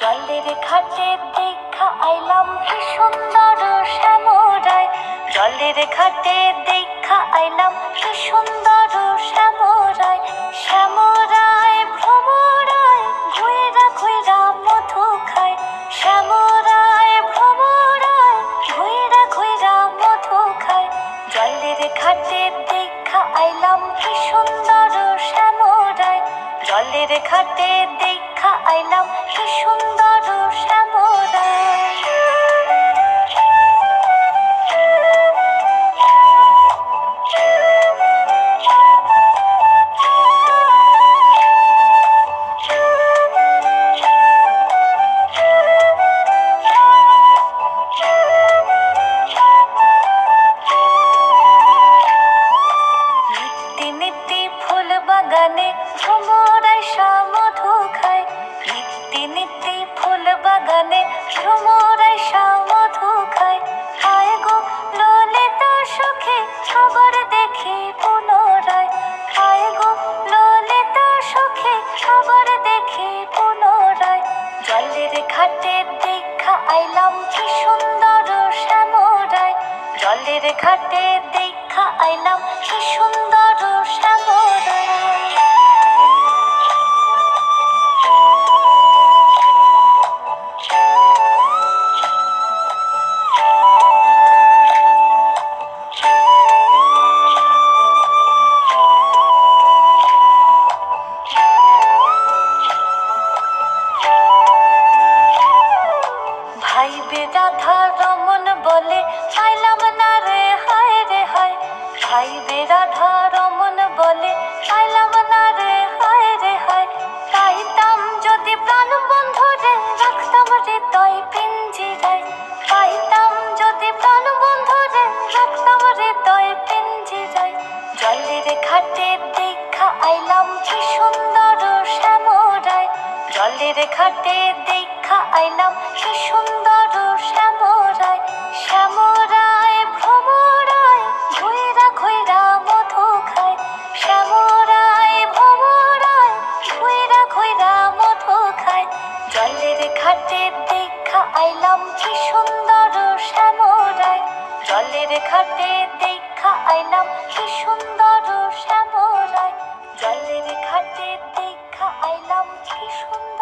জলের ঘাটে দেখা আইলাম কি সুন্দর শ্যামরায়। জলের ঘাটে দেখা আইলাম কি সুন্দর শ্যামরায়। শ্যামরায় ভ্রমরায়, ঘুইরা ঘুইরা মধু খায়। শ্যামরায় ভ্রমরায়, ঘুইরা ঘুইরা মধু খায়। জলের ঘাটে দেখা আইলাম কি সুন্দর জলের ঘাটে দেখা আইলাম কি সুন্দর শ্যামরায় খবর দেখি পুনরায় জলের ঘাটে দেখা আইলাম কি সুন্দর শ্যামরায় জলের ঘাটে দেখা আইলাম কি সুন্দর জলের ঘাটে দেখা আইলাম কি সুন্দর শ্যামরায়। জলের ঘাটে দেখা আইলাম কি সুন্দর শ্যামরায়। শ্যামরায় ভ্রমরায়, ঘুইরা ঘুইরা মধু খায়। শ্যামরায় ভ্রমরায়, ঘুইরা ঘুইরা মধু খায়। জলের ঘাটে দেখা আইলাম কি সুন্দর শ্যামরায়। জলের ঘাটে আইলাম কি সুন্দর শ্যামলায়। জলের ঘাটে দেখা আইলাম কি সুন্দর